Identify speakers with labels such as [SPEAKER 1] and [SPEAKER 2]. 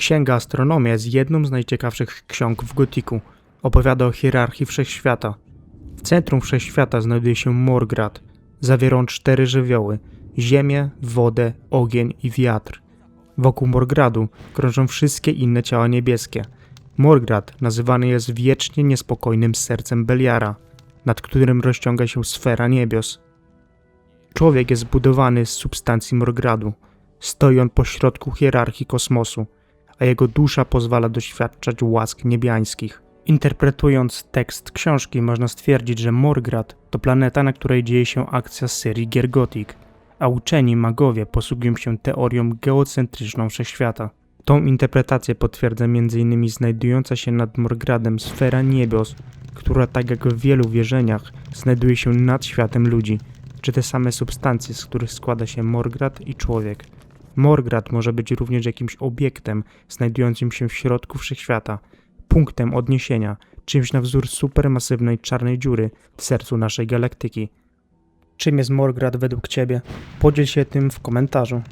[SPEAKER 1] Księga Astronomia jest jedną z najciekawszych ksiąg w gotiku. Opowiada o hierarchii wszechświata. W centrum wszechświata znajduje się Morgrad. Zawiera on cztery żywioły: ziemię, wodę, ogień i wiatr. Wokół Morgradu krążą wszystkie inne ciała niebieskie. Morgrad nazywany jest wiecznie niespokojnym sercem Beliara, nad którym rozciąga się sfera niebios. Człowiek jest zbudowany z substancji Morgradu. Stoi on pośrodku hierarchii kosmosu, a jego dusza pozwala doświadczać łask niebiańskich. Interpretując tekst książki, można stwierdzić, że Morgrad to planeta, na której dzieje się akcja serii Gier Gothic, a uczeni magowie posługują się teorią geocentryczną wszechświata. Tą interpretację potwierdza m.in. znajdująca się nad Morgradem sfera niebios, która tak jak w wielu wierzeniach znajduje się nad światem ludzi, czy te same substancje, z których składa się Morgrad i człowiek. Morgrad może być również jakimś obiektem znajdującym się w środku wszechświata, punktem odniesienia, czymś na wzór supermasywnej czarnej dziury w sercu naszej galaktyki. Czym jest Morgrad według Ciebie? Podziel się tym w komentarzu.